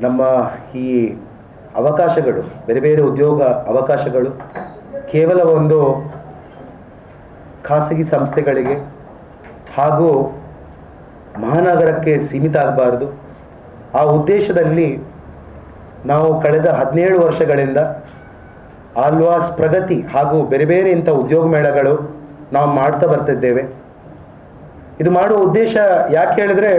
ನಮ್ಮ ಈ ಅವಕಾಶಗಳು, ಬೇರೆ ಬೇರೆ ಉದ್ಯೋಗ ಅವಕಾಶಗಳು ಕೇವಲ ಒಂದು ಖಾಸಗಿ ಸಂಸ್ಥೆಗಳಿಗೆ ಹಾಗೂ ಮಹಾನಗರಕ್ಕೆ ಸೀಮಿತ ಆಗಬಾರ್ದು. ಆ ಉದ್ದೇಶದಲ್ಲಿ ನಾವು ಕಳೆದ ಹದಿನೇಳು ವರ್ಷಗಳಿಂದ ಆಲ್ವಾಸ್ ಪ್ರಗತಿ ಹಾಗೂ ಬೇರೆ ಬೇರೆ ಇಂಥ ಉದ್ಯೋಗ ಮೇಳಗಳು ನಾವು ಮಾಡ್ತಾ ಬರ್ತಿದ್ದೇವೆ. ಇದು ಮಾಡುವ ಉದ್ದೇಶ ಯಾಕೆ ಹೇಳಿದ್ರೆ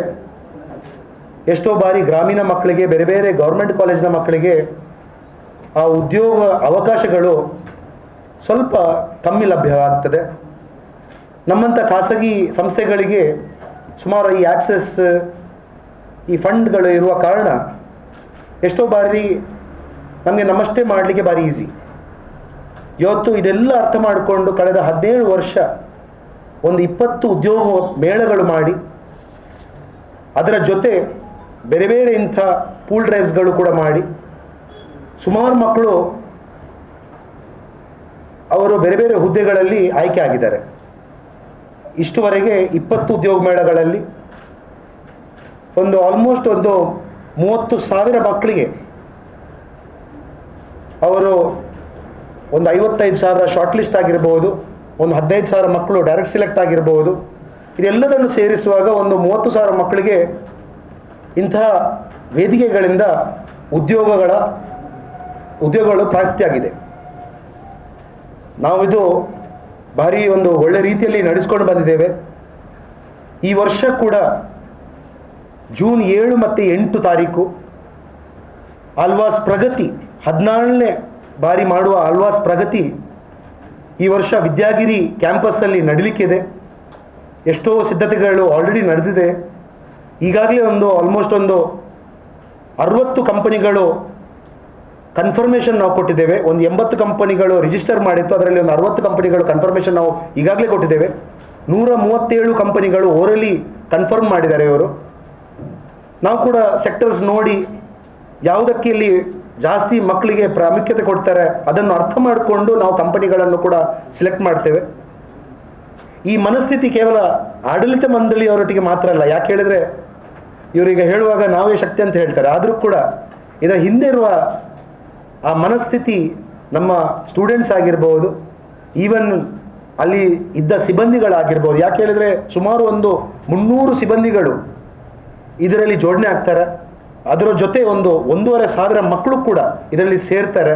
ಎಷ್ಟೋ ಬಾರಿ ಗ್ರಾಮೀಣ ಮಕ್ಕಳಿಗೆ, ಬೇರೆ ಬೇರೆ ಗೌರ್ಮೆಂಟ್ ಕಾಲೇಜಿನ ಮಕ್ಕಳಿಗೆ ಆ ಉದ್ಯೋಗ ಅವಕಾಶಗಳು ಸ್ವಲ್ಪ ಕಮ್ಮಿ ಲಭ್ಯವಾಗ್ತದೆ ನಮ್ಮಂಥ ಖಾಸಗಿ ಸಂಸ್ಥೆಗಳಿಗೆ ಸುಮಾರು ಈ ಆಕ್ಸೆಸ್ ಈ ಫಂಡ್ಗಳು ಇರುವ ಕಾರಣ ಎಷ್ಟೋ ಬಾರಿ ನಮಗೆ ನಮ್ಮಷ್ಟೇ ಮಾಡಲಿಕ್ಕೆ ಭಾರಿ ಈಸಿ ಇವತ್ತು ಇದೆಲ್ಲ ಅರ್ಥ ಮಾಡಿಕೊಂಡು ಕಳೆದ ಹದಿನೇಳು ವರ್ಷ ಒಂದು ಇಪ್ಪತ್ತು ಉದ್ಯೋಗ ಮೇಳಗಳು ಮಾಡಿ, ಅದರ ಜೊತೆ ಬೇರೆ ಬೇರೆ ಇಂಥ ಪೂಲ್ ಡ್ರೈವ್ಸ್ಗಳು ಕೂಡ ಮಾಡಿ ಸುಮಾರು ಮಕ್ಕಳು ಅವರು ಬೇರೆ ಬೇರೆ ಹುದ್ದೆಗಳಲ್ಲಿ ಆಯ್ಕೆ ಆಗಿದ್ದಾರೆ. ಇಷ್ಟುವರೆಗೆ ಇಪ್ಪತ್ತು ಉದ್ಯೋಗ ಮೇಳಗಳಲ್ಲಿ ಒಂದು ಆಲ್ಮೋಸ್ಟ್ ಒಂದು ಮೂವತ್ತು ಸಾವಿರ ಮಕ್ಕಳಿಗೆ ಅವರು ಒಂದು ಐವತ್ತೈದು ಸಾವಿರ ಶಾರ್ಟ್ ಲಿಸ್ಟ್ ಆಗಿರ್ಬೋದು, ಒಂದು ಹದಿನೈದು ಸಾವಿರ ಮಕ್ಕಳು ಡೈರೆಕ್ಟ್ ಸೆಲೆಕ್ಟ್ ಆಗಿರ್ಬೋದು, ಇದೆಲ್ಲದನ್ನು ಸೇರಿಸುವಾಗ ಒಂದು ಮೂವತ್ತು ಸಾವಿರ ಮಕ್ಕಳಿಗೆ ಇಂತಹ ವೇದಿಕೆಗಳಿಂದ ಉದ್ಯೋಗಗಳ, ಉದ್ಯೋಗಗಳು ಪ್ರಾಪ್ತಿಯಾಗಿದೆ. ನಾವಿದು ಭಾರಿ ಒಂದು ಒಳ್ಳೆ ರೀತಿಯಲ್ಲಿ ನಡೆಸ್ಕೊಂಡು ಬಂದಿದ್ದೇವೆ. ಈ ವರ್ಷ ಕೂಡ ಜೂನ್ ಏಳು ಮತ್ತು ಎಂಟು ತಾರೀಕು ಆಲ್ವಾಸ್ ಪ್ರಗತಿ ಹದಿನಾರನೇ ಬಾರಿ ಮಾಡುವ ಆಲ್ವಾಸ್ ಪ್ರಗತಿ ಈ ವರ್ಷ ವಿದ್ಯಾಗಿರಿ ಕ್ಯಾಂಪಸ್ಸಲ್ಲಿ ನಡೀಲಿಕ್ಕಿದೆ. ಎಷ್ಟೋ ಸಿದ್ಧತೆಗಳು ಆಲ್ರೆಡಿ ನಡೆದಿದೆ. ಈಗಾಗಲೇ ಒಂದು ಆಲ್ಮೋಸ್ಟ್ ಒಂದು ಅರವತ್ತು ಕಂಪನಿಗಳು ಕನ್ಫರ್ಮೇಷನ್ ನಾವು ಕೊಟ್ಟಿದ್ದೇವೆ. ಒಂದು ಎಂಬತ್ತು ಕಂಪನಿಗಳು ರಿಜಿಸ್ಟರ್ ಮಾಡಿತ್ತು. ಅದರಲ್ಲಿ ಒಂದು ಅರವತ್ತು ಕಂಪನಿಗಳು ಕನ್ಫರ್ಮೇಷನ್ ನಾವು ಈಗಾಗಲೇ ಕೊಟ್ಟಿದ್ದೇವೆ. ನೂರ ಮೂವತ್ತೇಳು ಕಂಪನಿಗಳು ಓರಲಿ ಕನ್ಫರ್ಮ್ ಮಾಡಿದ್ದಾರೆ ಇವರು. ನಾವು ಕೂಡ ಸೆಕ್ಟರ್ಸ್ ನೋಡಿ ಯಾವುದಕ್ಕೆ ಇಲ್ಲಿ ಜಾಸ್ತಿ ಮಕ್ಕಳಿಗೆ ಪ್ರಾಮುಖ್ಯತೆ ಕೊಡ್ತಾರೆ ಅದನ್ನು ಅರ್ಥ ಮಾಡಿಕೊಂಡು ನಾವು ಕಂಪನಿಗಳನ್ನು ಕೂಡ ಸಿಲೆಕ್ಟ್ ಮಾಡ್ತೇವೆ. ಈ ಮನಸ್ಥಿತಿ ಕೇವಲ ಆಡಳಿತ ಮಂಡಳಿಯವರೊಟ್ಟಿಗೆ ಮಾತ್ರ ಅಲ್ಲ. ಯಾಕೆ ಹೇಳಿದರೆ ಇವರಿಗೆ ಹೇಳುವಾಗ ನಾವೇ ಶಕ್ತಿ ಅಂತ ಹೇಳ್ತಾರೆ. ಆದರೂ ಕೂಡ ಇದರ ಹಿಂದೆ ಇರುವ ಆ ಮನಸ್ಥಿತಿ ನಮ್ಮ ಸ್ಟೂಡೆಂಟ್ಸ್ ಆಗಿರ್ಬೋದು ಈವನ್ ಅಲ್ಲಿ ಇದ್ದ ಸಿಬ್ಬಂದಿಗಳಾಗಿರ್ಬೋದು. ಯಾಕೆ ಹೇಳಿದರೆ ಸುಮಾರು ಒಂದು ಮುನ್ನೂರು ಸಿಬ್ಬಂದಿಗಳು ಇದರಲ್ಲಿ ಜೋಡಣೆ ಆಗ್ತಾರೆ. ಅದರ ಜೊತೆ ಒಂದು ಒಂದೂವರೆ ಸಾವಿರ ಮಕ್ಕಳು ಕೂಡ ಇದರಲ್ಲಿ ಸೇರ್ತಾರೆ.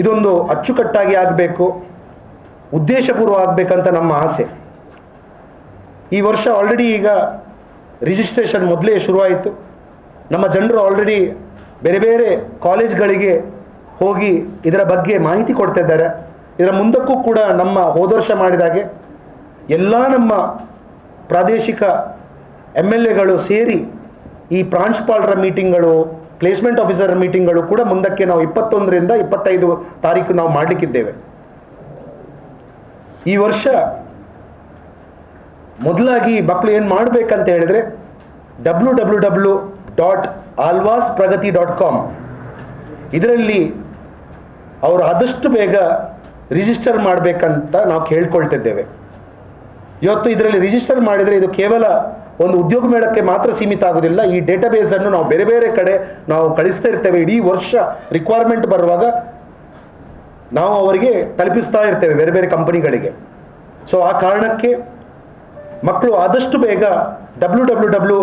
ಇದೊಂದು ಅಚ್ಚುಕಟ್ಟಾಗಿ ಆಗಬೇಕು, ಉದ್ದೇಶಪೂರ್ವ ಆಗಬೇಕಂತ ನಮ್ಮ ಆಸೆ. ಈ ವರ್ಷ ಆಲ್ರೆಡಿ ಈಗ ರಿಜಿಸ್ಟ್ರೇಷನ್ ಮೊದಲೇ ಶುರುವಾಯಿತು. ನಮ್ಮ ಜನರು ಆಲ್ರೆಡಿ ಬೇರೆ ಬೇರೆ ಕಾಲೇಜ್ಗಳಿಗೆ ಹೋಗಿ ಇದರ ಬಗ್ಗೆ ಮಾಹಿತಿ ಕೊಡ್ತಾ ಇದ್ದಾರೆ. ಇದರ ಮುಂದಕ್ಕೂ ಕೂಡ ನಮ್ಮ ಹೋದ ವರ್ಷ ಮಾಡಿದಾಗೆ ಎಲ್ಲ ನಮ್ಮ ಪ್ರಾದೇಶಿಕ ಎಂ ಎಲ್ ಎಗಳು ಸೇರಿ ಈ ಪ್ರಾಂಶುಪಾಲರ ಮೀಟಿಂಗ್ಗಳು ಪ್ಲೇಸ್ಮೆಂಟ್ ಆಫೀಸರ್ ಮೀಟಿಂಗ್ಗಳು ಕೂಡ ಮುಂದಕ್ಕೆ ನಾವು ಇಪ್ಪತ್ತೊಂದರಿಂದ ಇಪ್ಪತ್ತೈದು ತಾರೀಕು ನಾವು ಮಾಡಲಿಕ್ಕಿದ್ದೇವೆ. ಈ ವರ್ಷ ಮೊದಲಾಗಿ ಮಕ್ಕಳು ಏನು ಮಾಡಬೇಕಂತ ಹೇಳಿದರೆ W W W dot Alvas Pragati dot com ಇದರಲ್ಲಿ ಅವರು ಆದಷ್ಟು ಬೇಗ ರಿಜಿಸ್ಟರ್ ಮಾಡಬೇಕಂತ ನಾವು ಕೇಳ್ಕೊಳ್ತಿದ್ದೇವೆ. ಇವತ್ತು ಇದರಲ್ಲಿ ರಿಜಿಸ್ಟರ್ ಮಾಡಿದರೆ ಇದು ಕೇವಲ ಒಂದು ಉದ್ಯೋಗ ಮೇಳಕ್ಕೆ ಮಾತ್ರ ಸೀಮಿತ ಆಗೋದಿಲ್ಲ ಈ ಡೇಟಾಬೇಸನ್ನು ನಾವು ಬೇರೆ ಬೇರೆ ಕಡೆ ನಾವು ಕಳಿಸ್ತಾ ಇರ್ತೇವೆ. ಇಡೀ ವರ್ಷ ರಿಕ್ವೈರ್ಮೆಂಟ್ ಬರುವಾಗ ನಾವು ಅವರಿಗೆ ತಲುಪಿಸ್ತಾ ಇರ್ತೇವೆ ಬೇರೆ ಬೇರೆ ಕಂಪನಿಗಳಿಗೆ ಸೊ ಆ ಕಾರಣಕ್ಕೆ ಮಕ್ಕಳು ಆದಷ್ಟು ಬೇಗ W W W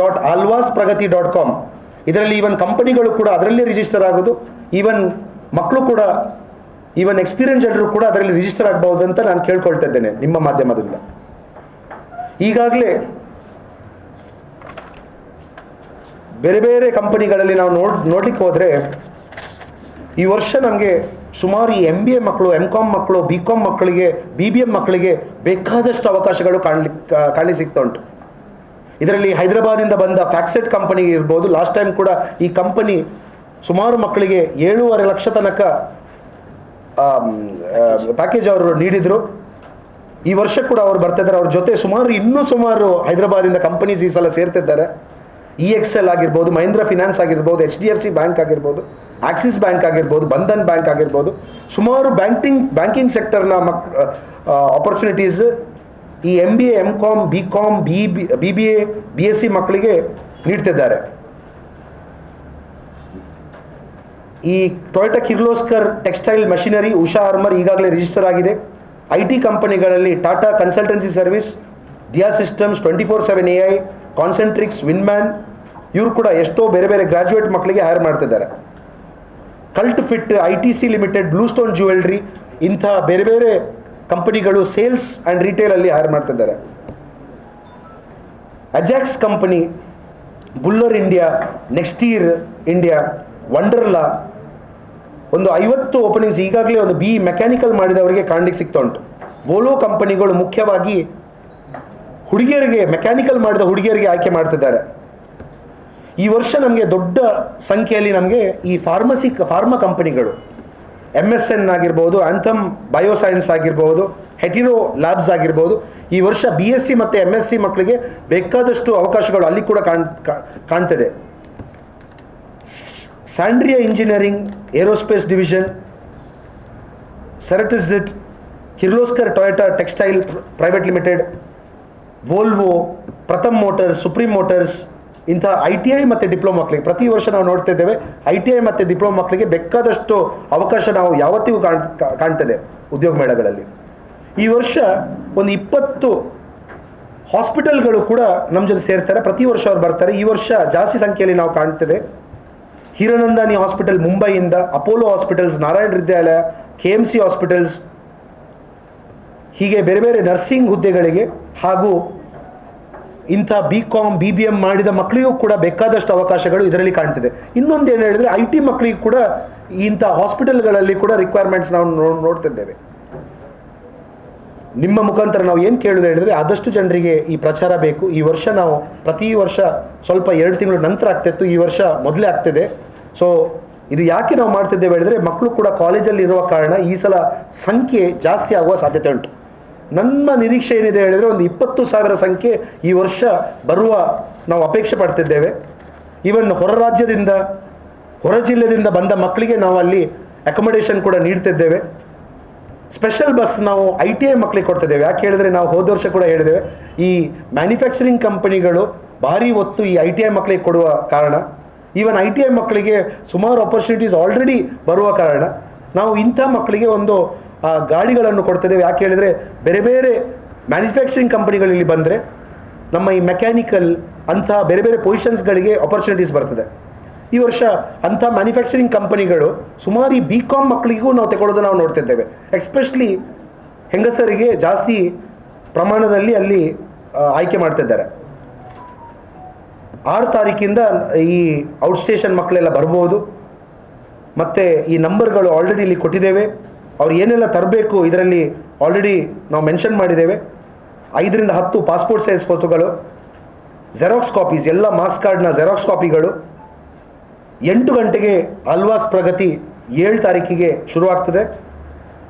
dot Alvas Pragati dot com ಇದರಲ್ಲಿ ಈವನ್ ಕಂಪನಿಗಳು ಕೂಡ ಅದರಲ್ಲೇ ರಿಜಿಸ್ಟರ್ ಆಗೋದು. ಈವನ್ ಮಕ್ಕಳು ಕೂಡ ಈವನ್ ಎಕ್ಸ್ಪೀರಿಯನ್ಸ್ ಜನರು ಕೂಡ ಅದರಲ್ಲಿ ರಿಜಿಸ್ಟರ್ ಆಗಬಹುದು ಅಂತ ನಾನು ಕೇಳ್ಕೊಳ್ತಾ ಇದ್ದೇನೆ ನಿಮ್ಮ ಮಾಧ್ಯಮದಿಂದ. ಈಗಾಗಲೇ ಬೇರೆ ಬೇರೆ ಕಂಪನಿಗಳಲ್ಲಿ ನಾವು ನೋಡ್, ನೋಡ್ಲಿಕ್ಕೆ ಹೋದರೆ ಈ ವರ್ಷ ನಮಗೆ ಸುಮಾರು ಎಂ ಬಿ ಎ ಮಕ್ಕಳು ಎಂ ಕಾಮ್ ಮಕ್ಕಳು ಬಿ ಕಾಮ್ ಮಕ್ಕಳಿಗೆ ಬಿ ಬಿ ಎಂ ಮಕ್ಕಳಿಗೆ ಬೇಕಾದಷ್ಟು ಅವಕಾಶಗಳು ಕಾಣಲಿಕ್ಕೆ ಕಾಣಲಿ ಸಿಗ್ತಾ ಉಂಟು ಇದರಲ್ಲಿ ಹೈದರಾಬಾದಿಂದ ಬಂದ ಫ್ಯಾಕ್ಸೆಟ್ ಕಂಪನಿ ಇರ್ಬೋದು. ಲಾಸ್ಟ್ ಟೈಮ್ ಕೂಡ ಈ ಕಂಪನಿ ಸುಮಾರು ಮಕ್ಕಳಿಗೆ ಏಳೂವರೆ ಲಕ್ಷ ತನಕ ಪ್ಯಾಕೇಜ್ ಅವರು ನೀಡಿದರು. ಈ ವರ್ಷ ಕೂಡ ಅವರು ಬರ್ತಿದ್ದಾರೆ. ಅವ್ರ ಜೊತೆ ಸುಮಾರು ಇನ್ನೂ ಸುಮಾರು ಹೈದರಾಬಾದಿಂದ ಕಂಪನೀಸ್ ಈ ಸಲ ಸೇರ್ತಿದ್ದಾರೆ. ಇ ಎಕ್ಸ್ ಎಲ್ ಆಗಿರ್ಬೋದು, ಮಹೇಂದ್ರ ಫಿನಾನ್ಸ್ ಆಗಿರ್ಬೋದು H D F C bank ಆಗಿರ್ಬೋದು ಆಕ್ಸಿಸ್ ಬ್ಯಾಂಕ್ ಆಗಿರ್ಬೋದು ಬಂಧನ್ ಬ್ಯಾಂಕ್ ಆಗಿರ್ಬೋದು, ಸುಮಾರು ಬ್ಯಾಂಕಿಂಗ್ ಬ್ಯಾಂಕಿಂಗ್ ಸೆಕ್ಟರ್ನ ಮಕ್ ಆಪರ್ಚುನಿಟೀಸ್ ಈ M B A M com B com B B B A B S C ಮಕ್ಕಳಿಗೆ ನೀಡ್ತಿದ್ದಾರೆ. ಈ Toyota Kirloskar textile machinery Usha armour ಈಗಾಗಲೇ ರಿಜಿಸ್ಟರ್ ಆಗಿದೆ. ಐ ಟಿ ಕಂಪನಿಗಳಲ್ಲಿ Tata consultancy service Diya systems twenty four seven A I Concentrix Winman ಇವರು ಕೂಡ ಎಷ್ಟೋ ಬೇರೆ ಬೇರೆ ಗ್ರಾಜ್ಯುಯೇಟ್ ಮಕ್ಕಳಿಗೆ ಹೈರ್ ಮಾಡ್ತಿದ್ದಾರೆ. Cult fit I T C limited blue stone jewellery ಇಂಥ ಬೇರೆ ಬೇರೆ ಕಂಪನಿಗಳು ಸೇಲ್ಸ್ ಆ್ಯಂಡ್ ರಿಟೇಲಲ್ಲಿ ಹೈರ್ ಮಾಡ್ತಿದ್ದಾರೆ. Ajax company Buhler India next year India Wonderla ಒಂದು ಐವತ್ತು ಓಪನಿಂಗ್ಸ್ ಈಗಾಗಲೇ ಒಂದು ಬಿ ಮೆಕ್ಯಾನಿಕಲ್ ಮಾಡಿದವರಿಗೆ ಕಾಣಲಿಕ್ಕೆ ಸಿಗ್ತಾ ಉಂಟು. ವೋಲೋ ಕಂಪನಿಗಳು ಮುಖ್ಯವಾಗಿ ಹುಡುಗಿಯರಿಗೆ ಮೆಕ್ಯಾನಿಕಲ್ ಮಾಡಿದ ಹುಡುಗಿಯರಿಗೆ ಆಯ್ಕೆ ಮಾಡ್ತಿದ್ದಾರೆ. ಈ ವರ್ಷ ನಮಗೆ ದೊಡ್ಡ ಸಂಖ್ಯೆಯಲ್ಲಿ ನಮಗೆ ಈ ಫಾರ್ಮಸಿ ಫಾರ್ಮಾ ಕಂಪನಿಗಳು ಎಂ ಎಸ್ ಎನ್ ಆಗಿರ್ಬೋದು ಆಂಥಮ್ ಬಯೋಸೈನ್ಸ್ ಆಗಿರ್ಬೋದು ಹೆಟಿರೋ ಲ್ಯಾಬ್ಸ್ ಆಗಿರ್ಬೋದು, ಈ ವರ್ಷ ಬಿ ಎಸ್ ಸಿ ಮತ್ತು ಎಂ ಎಸ್ ಸಿ ಮಕ್ಕಳಿಗೆ ಬೇಕಾದಷ್ಟು ಅವಕಾಶಗಳು ಅಲ್ಲಿ ಕೂಡ ಕಾಣ್ ಕಾಣ್ತದೆ. ಸ್ಯಾಂಡ್ರಿಯಾ engineering aerospace division Ceratizit Kirloskar Toyota textile private limited Volvo Pratham motors supreme motors ಇಂಥ ಐ ಟಿ ಐ ಮತ್ತು ಡಿಪ್ಲೊಮಾ ಮಕ್ಕಳಿಗೆ ಪ್ರತಿ ವರ್ಷ ನಾವು ನೋಡ್ತಾ ಇದ್ದೇವೆ ಐ ಟಿ ಐ ಮತ್ತು ಡಿಪ್ಲೊಮಾ ಮಕ್ಕಳಿಗೆ ಬೇಕಾದಷ್ಟು ಅವಕಾಶ ನಾವು ಯಾವತ್ತಿಗೂ ಕಾಣ್ ಕಾಣ್ತದೆ ಉದ್ಯೋಗ ಮೇಳಗಳಲ್ಲಿ. ಈ ವರ್ಷ ಒಂದು ಇಪ್ಪತ್ತು ಹಾಸ್ಪಿಟಲ್ಗಳು ಕೂಡ ನಮ್ಮ ಜೊತೆ ಸೇರ್ತಾರೆ. ಪ್ರತಿ ವರ್ಷ ಅವ್ರು ಬರ್ತಾರೆ. ಈ ವರ್ಷ ಜಾಸ್ತಿ ಸಂಖ್ಯೆಯಲ್ಲಿ ನಾವು ಕಾಣ್ತದೆ. Hiranandani hospital ಮುಂಬೈಯಿಂದ, Apollo hospitals, Narayana Hrudayalaya K M C hospitals ಹೀಗೆ ಬೇರೆ ಬೇರೆ ನರ್ಸಿಂಗ್ ಹುದ್ದೆಗಳಿಗೆ ಹಾಗೂ ಇಂಥ B com B B M ಮಾಡಿದ ಮಕ್ಕಳಿಗೂ ಕೂಡ ಬೇಕಾದಷ್ಟು ಅವಕಾಶಗಳು ಇದರಲ್ಲಿ ಕಾಣ್ತಿದೆ. ಇನ್ನೊಂದು ಏನು ಹೇಳಿದರೆ ಐ ಟಿ ಮಕ್ಕಳಿಗೂ ಕೂಡ ಇಂಥ ಹಾಸ್ಪಿಟಲ್ಗಳಲ್ಲಿ ಕೂಡ ರಿಕ್ವೈರ್ಮೆಂಟ್ಸ್ ನಾವು ನೋಡ್ತಿದ್ದೇವೆ. ನಿಮ್ಮ ಮುಖಾಂತರ ನಾವು ಏನು ಕೇಳೋದು ಹೇಳಿದರೆ ಆದಷ್ಟು ಜನರಿಗೆ ಈ ಪ್ರಚಾರ ಬೇಕು. ಈ ವರ್ಷ ನಾವು ಪ್ರತಿ ವರ್ಷ ಸ್ವಲ್ಪ ಎರಡು ತಿಂಗಳು ನಂತರ ಆಗ್ತಿತ್ತು, ಈ ವರ್ಷ ಮೊದಲೇ ಆಗ್ತಿದೆ. ಸೊ ಇದು ಯಾಕೆ ನಾವು ಮಾಡ್ತಿದ್ದೇವೆ ಹೇಳಿದ್ರೆ ಮಕ್ಕಳು ಕೂಡ ಕಾಲೇಜಲ್ಲಿ ಇರುವ ಕಾರಣ ಈ ಸಲ ಸಂಖ್ಯೆ ಜಾಸ್ತಿ ಆಗುವ ಸಾಧ್ಯತೆ ಉಂಟು. ನಮ್ಮ ನಿರೀಕ್ಷೆ ಏನಿದೆ ಹೇಳಿದರೆ ಒಂದು ಇಪ್ಪತ್ತು ಸಾವಿರ ಸಂಖ್ಯೆ ಈ ವರ್ಷ ಬರುವ ನಾವು ಅಪೇಕ್ಷೆ ಪಡ್ತಿದ್ದೇವೆ. ಈವನ್ ಹೊರ ರಾಜ್ಯದಿಂದ, ಹೊರ ಜಿಲ್ಲೆಯಿಂದ ಬಂದ ಮಕ್ಕಳಿಗೆ ನಾವು ಅಲ್ಲಿ ಅಕೊಮಡೇಷನ್ ಕೂಡ ನೀಡ್ತಿದ್ದೇವೆ. ಸ್ಪೆಷಲ್ ಬಸ್ ನಾವು ಐ ಟಿ ಐ ಮಕ್ಕಳಿಗೆ ಕೊಡ್ತಿದ್ದೇವೆ. ಯಾಕೆ ಹೇಳಿದ್ರೆ ನಾವು ಹೋದ ವರ್ಷ ಕೂಡ ಹೇಳಿದ್ದೇವೆ. ಈ ಮ್ಯಾನುಫ್ಯಾಕ್ಚರಿಂಗ್ ಕಂಪನಿಗಳು ಭಾರಿ ಒತ್ತು ಈ ಐ ಟಿ ಐ ಮಕ್ಕಳಿಗೆ ಕೊಡುವ ಕಾರಣ. ಈವನ್ ಐ ಟಿ ಐ ಮಕ್ಕಳಿಗೆ ಸುಮಾರು ಆಪರ್ಚುನಿಟೀಸ್ ಆಲ್ರೆಡಿ ಬರುವ ಕಾರಣ. ನಾವು ಇಂಥ ಮಕ್ಕಳಿಗೆ ಒಂದು ಆ, ಗಾಡಿಗಳನ್ನು ಕೊಡ್ತಿದ್ದೇವೆ. ಯಾಕೆ ಹೇಳಿದರೆ ಬೇರೆ ಬೇರೆ ಮ್ಯಾನುಫ್ಯಾಕ್ಚರಿಂಗ್ ಕಂಪನಿಗಳಲ್ಲಿ ಬಂದರೆ ನಮ್ಮ ಈ ಮೆಕ್ಯಾನಿಕಲ್ ಅಂತಹ ಬೇರೆ ಬೇರೆ ಪೊಸಿಷನ್ಸ್ಗಳಿಗೆ ಆಪರ್ಚುನಿಟೀಸ್ ಬರ್ತದೆ. ಈ ವರ್ಷ ಅಂಥ ಮ್ಯಾನುಫ್ಯಾಕ್ಚರಿಂಗ್ ಕಂಪನಿಗಳು ಸುಮಾರು ಬಿ ಕಾಮ್ ಮಕ್ಕಳಿಗೂ ನಾವು ತಗೊಳ್ಳೋದು ನಾವು ನೋಡ್ತಿದ್ದೇವೆ. ಎಕ್ಸ್ಪೆಷಲಿ ಹೆಂಗಸರಿಗೆ ಜಾಸ್ತಿ ಪ್ರಮಾಣದಲ್ಲಿ ಅಲ್ಲಿ ಆಯ್ಕೆ ಮಾಡ್ತಿದ್ದಾರೆ. ಆರು ತಾರೀಕಿಂದ ಈ ಔಟ್ಸ್ಟೇಷನ್ ಮಕ್ಕಳೆಲ್ಲ ಬರ್ಬೋದು. ಮತ್ತು ಈ ನಂಬರ್ಗಳು ಆಲ್ರೆಡಿ ಇಲ್ಲಿ ಕೊಟ್ಟಿದ್ದೇವೆ. ಅವ್ರು ಏನೆಲ್ಲ ತರಬೇಕು ಇದರಲ್ಲಿ ಆಲ್ರೆಡಿ ನಾವು ಮೆನ್ಷನ್ ಮಾಡಿದ್ದೇವೆ. ಐದರಿಂದ ಹತ್ತು ಪಾಸ್ಪೋರ್ಟ್ ಸೈಜ್ ಫೋಟೋಗಳು ಜೆರಾಕ್ಸ್ ಕಾಪೀಸ್ ಎಲ್ಲ ಮಾರ್ಕ್ಸ್ ಕಾರ್ಡ್ನ ಜೆರಾಕ್ಸ್ ಕಾಪಿಗಳು ಎಂಟು ಗಂಟೆಗೆ ಅಲ್ವಾಸ್ ಪ್ರಗತಿ ಏಳು ತಾರೀಕಿಗೆ ಶುರುವಾಗ್ತದೆ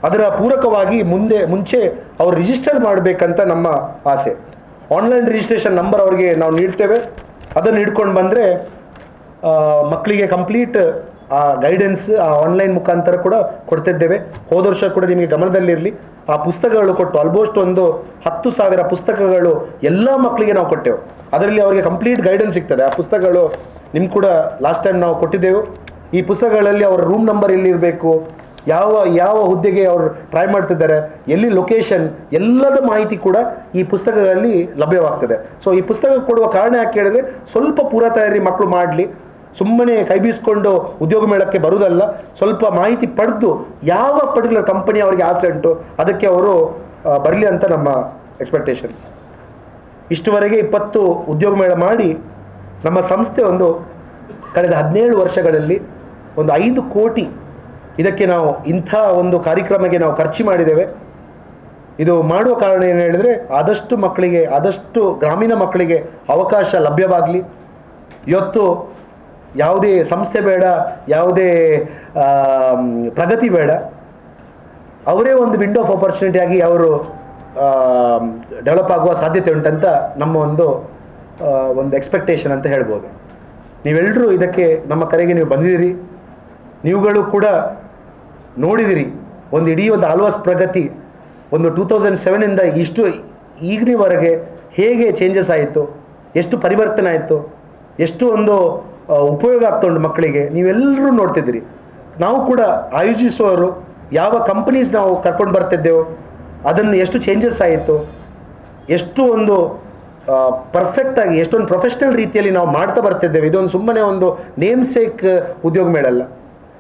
ಅದರ ಪೂರಕವಾಗಿ ಮುಂದೆ, ಮುಂಚೆ ಅವ್ರು ರಿಜಿಸ್ಟರ್ ಮಾಡಬೇಕಂತ ನಮ್ಮ ಆಸೆ. ಆನ್ಲೈನ್ ರಿಜಿಸ್ಟ್ರೇಷನ್ ನಂಬರ್ ಅವ್ರಿಗೆ ನಾವು ನೀಡ್ತೇವೆ. ಅದನ್ನು ಹಿಡ್ಕೊಂಡು ಬಂದರೆ ಮಕ್ಕಳಿಗೆ ಕಂಪ್ಲೀಟ್ ಆ ಗೈಡೆನ್ಸ್ ಆ ಆನ್ಲೈನ್ ಮುಖಾಂತರ ಕೂಡ ಕೊಡ್ತಿದ್ದೇವೆ. ಹೋದ ವರ್ಷ ಕೂಡ ನಿಮಗೆ ಗಮನದಲ್ಲಿರಲಿ. ಆ ಪುಸ್ತಕಗಳು ಕೊಟ್ಟು ಆಲ್ಮೋಸ್ಟ್ ಒಂದು ಹತ್ತು ಸಾವಿರ ಪುಸ್ತಕಗಳು ಎಲ್ಲ ಮಕ್ಕಳಿಗೆ ನಾವು ಕೊಟ್ಟೆವು. ಅದರಲ್ಲಿ ಅವರಿಗೆ ಕಂಪ್ಲೀಟ್ ಗೈಡೆನ್ಸ್ ಸಿಗ್ತದೆ. ಆ ಪುಸ್ತಕಗಳು ನಿಮ್ಗೆ ಕೂಡ ಲಾಸ್ಟ್ ಟೈಮ್ ನಾವು ಕೊಟ್ಟಿದ್ದೆವು. ಈ ಪುಸ್ತಕಗಳಲ್ಲಿ ಅವರ ರೂಮ್ ನಂಬರ್ ಎಲ್ಲಿರಬೇಕು ಯಾವ ಯಾವ ಹುದ್ದೆಗೆ ಅವರು ಟ್ರೈ ಮಾಡ್ತಿದ್ದಾರೆ, ಎಲ್ಲಿ ಲೊಕೇಶನ್ ಎಲ್ಲದ ಮಾಹಿತಿ ಕೂಡ ಈ ಪುಸ್ತಕಗಳಲ್ಲಿ ಲಭ್ಯವಾಗ್ತದೆ. ಸೊ ಈ ಪುಸ್ತಕ ಕೊಡುವ ಕಾರಣ ಯಾಕೆ ಹೇಳಿದ್ರೆ, ಸ್ವಲ್ಪ ಪೂರ ತಯಾರಿ ಮಕ್ಕಳು ಮಾಡಲಿ. ಸುಮ್ಮನೆ ಕೈ ಬೀಸ್ಕೊಂಡು ಉದ್ಯೋಗ ಮೇಳಕ್ಕೆ ಬರುವುದಲ್ಲ, ಸ್ವಲ್ಪ ಮಾಹಿತಿ ಪಡೆದು ಯಾವ ಪರ್ಟಿಕ್ಯುಲರ್ ಕಂಪನಿ ಅವರಿಗೆ ಆಸೆ ಉಂಟು, ಅದಕ್ಕೆ ಅವರು ಬರಲಿ ಅಂತ ನಮ್ಮ ಎಕ್ಸ್ಪೆಕ್ಟೇಷನ್ ಇಷ್ಟುವರೆಗೆ ಇಪ್ಪತ್ತು ಉದ್ಯೋಗ ಮೇಳ ಮಾಡಿ ನಮ್ಮ ಸಂಸ್ಥೆ ಒಂದು ಕಳೆದ ಹದಿನೇಳು ವರ್ಷಗಳಲ್ಲಿ ಒಂದು ಐದು ಕೋಟಿ ಇದಕ್ಕೆ ನಾವು ಇಂಥ ಒಂದು ಕಾರ್ಯಕ್ರಮಕ್ಕೆ ನಾವು ಖರ್ಚು ಮಾಡಿದ್ದೇವೆ. ಇದು ಮಾಡುವ ಕಾರಣ ಏನು ಹೇಳಿದರೆ ಆದಷ್ಟು ಮಕ್ಕಳಿಗೆ, ಆದಷ್ಟು ಗ್ರಾಮೀಣ ಮಕ್ಕಳಿಗೆ ಅವಕಾಶ ಲಭ್ಯವಾಗಲಿ. ಇವತ್ತು ಯಾವುದೇ ಸಂಸ್ಥೆ ಬೇಡ, ಯಾವುದೇ ಪ್ರಗತಿ ಬೇಡ. ಅವರೇ ಒಂದು ವಿಂಡೋ ಆಫ್ ಆಪರ್ಚುನಿಟಿ ಆಗಿ ಅವರು ಡೆವಲಪ್ ಆಗುವ ಸಾಧ್ಯತೆ ಉಂಟಂತ ನಮ್ಮ ಒಂದು ಒಂದು ಎಕ್ಸ್ಪೆಕ್ಟೇಷನ್ ಅಂತ ಹೇಳ್ಬೋದು. ನೀವೆಲ್ಲರೂ ಇದಕ್ಕೆ ನಮ್ಮ ಕರೆಗೆ ನೀವು ಬಂದಿದ್ದೀರಿ. ನೀವುಗಳು ಕೂಡ ನೋಡಿದಿರಿ. ಒಂದು ಇಡೀ ಒಂದು ಆಲ್ವಾಸ್ ಪ್ರಗತಿ ಒಂದು ಟೂ ತೌಸಂಡ್ ಸೆವೆನಿಂದ ಇಷ್ಟು ಈಗಿನವರೆಗೆ ಹೇಗೆ ಚೇಂಜಸ್ ಆಯಿತು, ಎಷ್ಟು ಪರಿವರ್ತನೆ ಆಯಿತು, ಎಷ್ಟು ಒಂದು ಉಪಯೋಗ ಆಗ್ತಾ ಉಂಟು ಮಕ್ಕಳಿಗೆ. ನೀವೆಲ್ಲರೂ ನೋಡ್ತಿದ್ದೀರಿ. ನಾವು ಕೂಡ ಆಯೋಜಿಸುವವರು ಯಾವ ಕಂಪನೀಸ್ ನಾವು ಕರ್ಕೊಂಡು ಬರ್ತಿದ್ದೆವು, ಅದನ್ನು ಎಷ್ಟು ಚೇಂಜಸ್ ಆಯಿತು, ಎಷ್ಟು ಒಂದು ಪರ್ಫೆಕ್ಟಾಗಿ ಎಷ್ಟೊಂದು ಪ್ರೊಫೆಷ್ನಲ್ ರೀತಿಯಲ್ಲಿ ನಾವು ಮಾಡ್ತಾ ಬರ್ತಿದ್ದೇವೆ. ಇದೊಂದು ಸುಮ್ಮನೆ ಒಂದು ನೇಮ್ ಸೇಕ್ ಉದ್ಯೋಗ ಮೇಳ ಅಲ್ಲ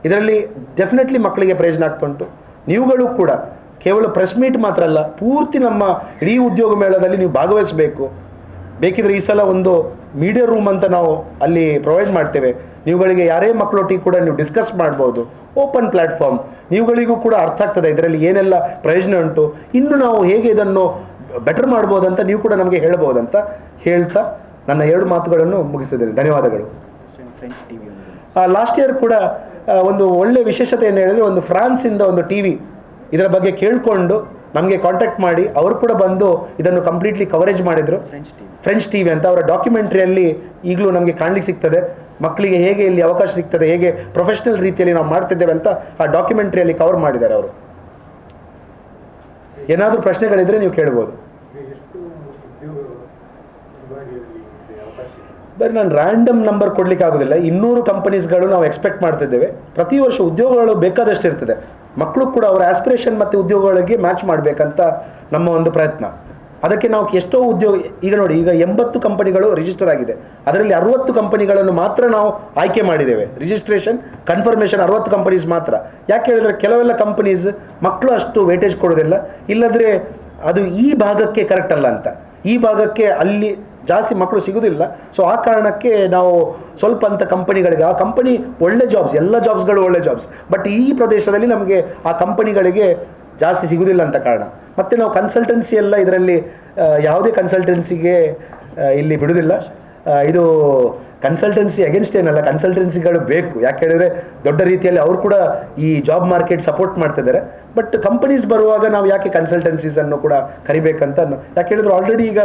ಇದರಲ್ಲಿ ಡೆಫಿನೆಟ್ಲಿ ಮಕ್ಕಳಿಗೆ ಪ್ರಯೋಜನ ಆಗ್ತುಂಟು ನೀವುಗಳು ಕೂಡ ಕೇವಲ ಪ್ರೆಸ್ ಮೀಟ್ ಮಾತ್ರ ಅಲ್ಲ, ಪೂರ್ತಿ ನಮ್ಮ ಇಡೀ ಉದ್ಯೋಗ ಮೇಳದಲ್ಲಿ ನೀವು ಭಾಗವಹಿಸಬೇಕು. ಬೇಕಿದ್ರೆ ಈ ಸಲ ಒಂದು ಮೀಡಿಯಾ ರೂಮ್ ಅಂತ ನಾವು ಅಲ್ಲಿ ಪ್ರೊವೈಡ್ ಮಾಡ್ತೇವೆ. ನೀವುಗಳಿಗೆ ಯಾರೇ ಮಕ್ಕಳೊಟ್ಟಿಗೆ ಕೂಡ ನೀವು ಡಿಸ್ಕಸ್ ಮಾಡ್ಬೋದು. ಓಪನ್ ಪ್ಲ್ಯಾಟ್ಫಾರ್ಮ್ ನೀವುಗಳಿಗೂ ಕೂಡ ಅರ್ಥ ಆಗ್ತದೆ. ಇದರಲ್ಲಿ ಏನೆಲ್ಲ ಪ್ರಯೋಜನ ಉಂಟು? ಇನ್ನು ನಾವು ಹೇಗೆ ಇದನ್ನು ಬೆಟರ್ ಅಂತ ನೀವು ಕೂಡ ನಮಗೆ ಹೇಳ್ಬೋದಂತ ಹೇಳ್ತಾ ನನ್ನ ಎರಡು ಮಾತುಗಳನ್ನು ಮುಗಿಸಿದ್ದೇನೆ. ಧನ್ಯವಾದಗಳು. ಲಾಸ್ಟ್ ಇಯರ್ ಕೂಡ ಒಂದು ಒಳ್ಳೆಯ ವಿಶೇಷತೆ ಏನು ಹೇಳಿದ್ರೆ ಒಂದು ಫ್ರಾನ್ಸಿಂದ ಒಂದು ಟಿ ವಿ ಇದರ ಬಗ್ಗೆ ಕೇಳಿಕೊಂಡು ನಮಗೆ ಕಾಂಟ್ಯಾಕ್ಟ್ ಮಾಡಿ ಅವರು ಕೂಡ ಬಂದು ಇದನ್ನು ಕಂಪ್ಲೀಟ್ಲಿ ಕವರೇಜ್ ಮಾಡಿದರು. French T V French T ಅಂತ ಅವರ ಡಾಕ್ಯುಮೆಂಟ್ರಿಯಲ್ಲಿ ಈಗಲೂ ನಮಗೆ ಕಾಣಲಿಕ್ಕೆ ಸಿಗ್ತದೆ. ಮಕ್ಕಳಿಗೆ ಹೇಗೆ ಇಲ್ಲಿ ಅವಕಾಶ ಸಿಗ್ತದೆ ಹೇಗೆ ಪ್ರೊಫೆಷನಲ್ ರೀತಿಯಲ್ಲಿ ನಾವು ಮಾಡ್ತಿದ್ದೇವೆ ಅಂತ ಆ ಡಾಕ್ಯುಮೆಂಟ್ರಿಯಲ್ಲಿ ಕವರ್ ಮಾಡಿದ್ದಾರೆ ಅವರು. ಏನಾದರೂ ಪ್ರಶ್ನೆಗಳಿದ್ರೆ ನೀವು ಕೇಳ್ಬೋದು. ಬರೀ ನಾನು ರ್ಯಾಂಡಮ್ ನಂಬರ್ ಕೊಡ್ಲಿಕ್ಕೆ ಆಗೋದಿಲ್ಲ. ಇನ್ನೂರು ಕಂಪನೀಸ್ಗಳು ನಾವು ಎಕ್ಸ್ಪೆಕ್ಟ್ ಮಾಡ್ತಿದ್ದೇವೆ. ಪ್ರತಿ ವರ್ಷ ಉದ್ಯೋಗಗಳು ಬೇಕಾದಷ್ಟು ಇರ್ತದೆ ಮಕ್ಕಳು ಕೂಡ ಅವರ ಆಸ್ಪಿರೇಷನ್ ಮತ್ತು ಉದ್ಯೋಗಗಳಿಗೆ ಮ್ಯಾಚ್ ಮಾಡಬೇಕಂತ ನಮ್ಮ ಒಂದು ಪ್ರಯತ್ನ. ಅದಕ್ಕೆ ನಾವು ಎಷ್ಟೋ ಉದ್ಯೋಗ, ಈಗ ನೋಡಿ, ಈಗ ಎಂಬತ್ತು ಕಂಪನಿಗಳು ರಿಜಿಸ್ಟರ್ ಆಗಿದೆ. ಅದರಲ್ಲಿ ಅರವತ್ತು ಕಂಪನಿಗಳನ್ನು ಮಾತ್ರ ನಾವು ಆಯ್ಕೆ ಮಾಡಿದ್ದೇವೆ. ರಿಜಿಸ್ಟ್ರೇಷನ್ ಕನ್ಫರ್ಮೇಷನ್ ಅರುವತ್ತು ಕಂಪನೀಸ್ ಮಾತ್ರ. ಯಾಕೆ ಹೇಳಿದ್ರೆ ಕೆಲವೆಲ್ಲ ಕಂಪನೀಸ್ ಮಕ್ಕಳು ಅಷ್ಟು ವೇಟೇಜ್ ಕೊಡೋದಿಲ್ಲ ಇಲ್ಲದ್ರೆ ಅದು ಈ ಭಾಗಕ್ಕೆ ಕರೆಕ್ಟ್ ಅಲ್ಲ ಅಂತ. ಈ ಭಾಗಕ್ಕೆ ಅಲ್ಲಿ ಜಾಸ್ತಿ ಮಕ್ಕಳು ಸಿಗೋದಿಲ್ಲ. ಸೊ ಆ ಕಾರಣಕ್ಕೆ ನಾವು ಸ್ವಲ್ಪ ಅಂತ ಕಂಪನಿಗಳಿಗೆ ಆ ಕಂಪನಿ ಒಳ್ಳೆ ಜಾಬ್ಸ್ ಎಲ್ಲ ಜಾಬ್ಸ್ಗಳು ಒಳ್ಳೆ ಜಾಬ್ಸ್ ಬಟ್ ಈ ಪ್ರದೇಶದಲ್ಲಿ ನಮಗೆ ಆ ಕಂಪನಿಗಳಿಗೆ ಜಾಸ್ತಿ ಸಿಗೋದಿಲ್ಲ ಅಂತ ಕಾರಣ. ಮತ್ತು ನಾವು ಕನ್ಸಲ್ಟೆನ್ಸಿ ಎಲ್ಲ ಇದರಲ್ಲಿ ಯಾವುದೇ ಕನ್ಸಲ್ಟೆನ್ಸಿಗೆ ಇಲ್ಲಿ ಬಿಡುವುದಿಲ್ಲ ಇದು ಕನ್ಸಲ್ಟೆನ್ಸಿ ಅಗೇನ್ಸ್ಟ್ ಏನಲ್ಲ ಕನ್ಸಲ್ಟೆನ್ಸಿಗಳು ಬೇಕು. ಯಾಕೆ ಹೇಳಿದರೆ ದೊಡ್ಡ ರೀತಿಯಲ್ಲಿ ಅವರು ಕೂಡ ಈ ಜಾಬ್ ಮಾರ್ಕೆಟ್ ಸಪೋರ್ಟ್ ಮಾಡ್ತಿದ್ದಾರೆ. ಬಟ್ ಕಂಪನೀಸ್ ಬರುವಾಗ ನಾವು ಯಾಕೆ ಕನ್ಸಲ್ಟೆನ್ಸೀಸನ್ನು ಕೂಡ ಕರಿಬೇಕಂತ ಯಾಕೆ ಹೇಳಿದ್ರೆ ಆಲ್ರೆಡಿ ಈಗ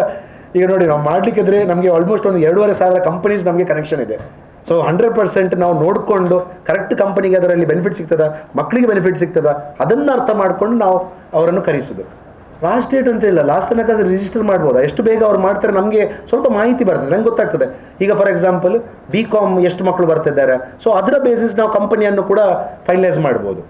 ಈಗ ನೋಡಿ, ನಾವು ಮಾಡಲಿಕ್ಕಿದ್ರೆ ನಮಗೆ ಆಲ್ಮೋಸ್ಟ್ ಒಂದು ಎರಡೂವರೆ ಸಾವಿರ ಕಂಪನೀಸ್ ನಮಗೆ ಕನೆಕ್ಷನ್ ಇದೆ. ಸೊ ಹಂಡ್ರೆಡ್ ಪರ್ಸೆಂಟ್ ನಾವು ನೋಡಿಕೊಂಡು ಕರೆಕ್ಟ್ ಕಂಪನಿಗೆ ಅದರಲ್ಲಿ ಬೆನಿಫಿಟ್ ಸಿಗ್ತದ? ಮಕ್ಕಳಿಗೆ ಬೆನಿಫಿಟ್ ಸಿಗ್ತದ? ಅದನ್ನು ಅರ್ಥ ಮಾಡಿಕೊಂಡು ನಾವು ಅವರನ್ನು ಕರೆಸೋದು. ಲಾಸ್ಟ್ ಡೇಟ್ ಅಂತ ಇಲ್ಲ ಲಾಸ್ಟ್ ತನಕ ರಿಜಿಸ್ಟರ್ ಮಾಡ್ಬೋದಾ? ಎಷ್ಟು ಬೇಗ ಅವ್ರು ಮಾಡ್ತಾರೆ ನಮಗೆ ಸ್ವಲ್ಪ ಮಾಹಿತಿ ಬರ್ತದೆ, ನಂಗೆ ಗೊತ್ತಾಗ್ತದೆ. ಈಗ ಫಾರ್ ಎಕ್ಸಾಂಪಲ್ ಬಿ ಕಾಮ್ ಎಷ್ಟು ಮಕ್ಕಳು ಬರ್ತಿದ್ದಾರೆ? ಸೊ ಅದರ ಬೇಸಿಸ್ ನಾವು ಕಂಪನಿಯನ್ನು ಕೂಡ ಫೈನಲೈಸ್ ಮಾಡ್ಬೋದು.